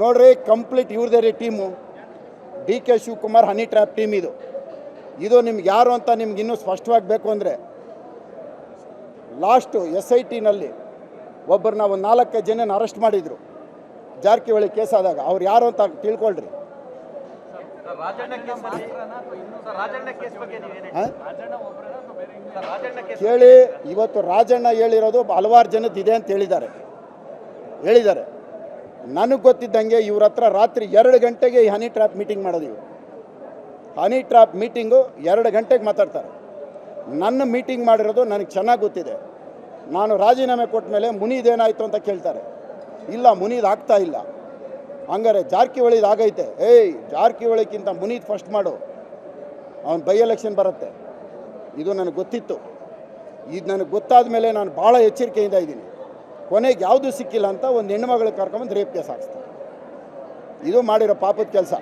ನೋಡ್ರಿ ಕಂಪ್ಲೀಟ್ ಇವ್ರದೇ ರೀ team. D K Shivakumar honey trap team ಇದು. ಇದು ನಿಮ್ಗೆ ಯಾರು ಅಂತ ನಿಮ್ಗೆ ಇನ್ನೂ ಸ್ಪಷ್ಟವಾಗಿ ಬೇಕು ಅಂದರೆ ಲಾಸ್ಟು ಎಸ್ ಐ ಟಿನಲ್ಲಿ ಒಬ್ಬರು ನಾವು ನಾಲ್ಕೈದು ಜನನ ಅರೆಸ್ಟ್ ಮಾಡಿದರು. ಜಾರಕಿಹೊಳಿ ಕೇಸ್ ಆದಾಗ. ಅವ್ರು ಯಾರು ಅಂತ ತಿಳ್ಕೊಳ್ರಿ. ಕೇಳಿ ಇವತ್ತು ರಾಜಣ್ಣ ಹೇಳಿರೋದು ಹಲವಾರು ಜನದ್ದು ಇದೆ ಅಂತ ಹೇಳಿದ್ದಾರೆ. ಹೇಳಿದ್ದಾರೆ. ನನಗೆ ಗೊತ್ತಿದ್ದಂಗೆ ಇವ್ರ ಹತ್ರ ರಾತ್ರಿ ಎರಡು ಗಂಟೆಗೆ ಈ ಹನಿ ಟ್ರ್ಯಾಪ್ ಮೀಟಿಂಗ್ ಮಾಡೋದು ಇವರು. ಹನಿ ಟ್ರ್ಯಾಪ್ ಮೀಟಿಂಗು ಎರಡು ಗಂಟೆಗೆ ಮಾತಾಡ್ತಾರೆ. ನನ್ನ ಮೀಟಿಂಗ್ ಮಾಡಿರೋದು ನನಗೆ ಚೆನ್ನಾಗಿ ಗೊತ್ತಿದೆ. ನಾನು ರಾಜೀನಾಮೆ ಕೊಟ್ಟ ಮೇಲೆ ಮುನಿದೇನಾಯಿತು ಅಂತ ಕೇಳ್ತಾರೆ. ಇಲ್ಲ, ಮುನಿದು ಆಗ್ತಾ ಇಲ್ಲ. ಹಂಗಾರೆ ಜಾರಕಿಹೊಳಿದು ಆಗೈತೆ. ಏಯ್, ಜಾರಕಿಹೊಳಿಗಿಂತ ಮುನೀದ್ ಫಸ್ಟ್ ಮಾಡು. ಅವನು ಬೈ ಎಲೆಕ್ಷನ್ ಬರುತ್ತೆ. ಇದು ನನಗೆ ಗೊತ್ತಿತ್ತು. ಇದು ನನಗೆ ಗೊತ್ತಾದ ಮೇಲೆ ನಾನು ಭಾಳ ಎಚ್ಚರಿಕೆಯಿಂದ ಇದ್ದೀನಿ. ಕೊನೆಗೆ ಯಾವುದು ಸಿಕ್ಕಿಲ್ಲ ಅಂತ ಒಂದು ಹೆಣ್ಣುಮಗಳು ಕರ್ಕೊಂಬಂದು ರೇಪ್ ಕೇಸ್ ಹಾಕ್ಸ್ತಾರೆ. ಇದು ಮಾಡಿರೋ ಪಾಪದ ಕೆಲಸ.